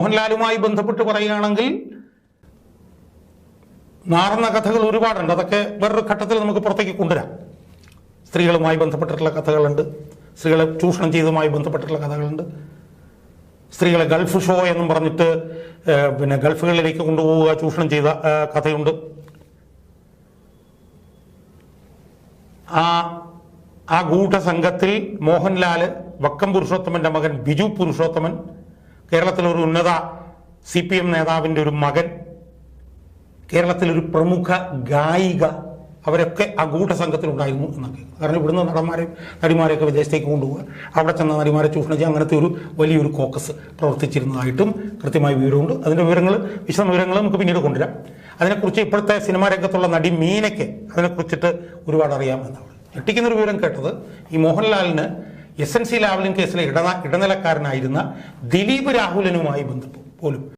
മോഹൻലാലുമായി ബന്ധപ്പെട്ട് പറയുകയാണെങ്കിൽ നാറുന്ന കഥകൾ ഒരുപാടുണ്ട്. അതൊക്കെ വേറൊരു ഘട്ടത്തിൽ നമുക്ക് പുറത്തേക്ക് കൊണ്ടുവരാം. സ്ത്രീകളുമായി ബന്ധപ്പെട്ടിട്ടുള്ള കഥകളുണ്ട്. സ്ത്രീകളെ ചൂഷണം ചെയ്തതുമായി ബന്ധപ്പെട്ടിട്ടുള്ള കഥകളുണ്ട്. സ്ത്രീകളെ ഗൾഫ് ഷോ എന്നും പറഞ്ഞിട്ട് പിന്നെ ഗൾഫുകളിലേക്ക് കൊണ്ടുപോവുക ചൂഷണം ചെയ്ത കഥയുണ്ട്. ആ ആ ഗൂഢസംഘത്തിൽ മോഹൻലാൽ വക്കം പുരുഷോത്തമന്റെ മകൻ ബിജു പുരുഷോത്തമൻ കേരളത്തിലെ ഒരു ഉന്നത സി പി എം നേതാവിന്റെ ഒരു മകൻ കേരളത്തിലൊരു പ്രമുഖ ഗായിക അവരൊക്കെ ആ ഗൂഢസംഘത്തിലുണ്ടായിരുന്നു എന്നൊക്കെ കാരണം ഇവിടുന്ന് നടന്മാരെ നടിമാരെയൊക്കെ വിദേശത്തേക്ക് കൊണ്ടുപോകുക അവിടെ ചെന്ന നടിമാരെ ചൂഷണം ചെയ്യുക അങ്ങനത്തെ ഒരു വലിയൊരു കോക്കസ് പ്രവർത്തിച്ചിരുന്നതായിട്ടും കൃത്യമായ വിവരമുണ്ട്. അതിന്റെ വിവരങ്ങൾ വിശദ വിവരങ്ങൾ നമുക്ക് പിന്നീട് കൊണ്ടുവരാം. അതിനെക്കുറിച്ച് ഇപ്പോഴത്തെ സിനിമാ രംഗത്തുള്ള നടി മീനയ്ക്ക് അതിനെക്കുറിച്ചിട്ട് ഒരുപാട് അറിയാമെന്നാണ്. ഞെട്ടിക്കുന്നൊരു വിവരം കേട്ടത് ഈ മോഹൻലാലിന് എസ് എൻ സി ലാവലിൻ കേസിലെ ഇടന ഇടനിലക്കാരനായിരുന്ന ദിലീപ് രാഹുലനുമായി ബന്ധപ്പെട്ടു പോലും.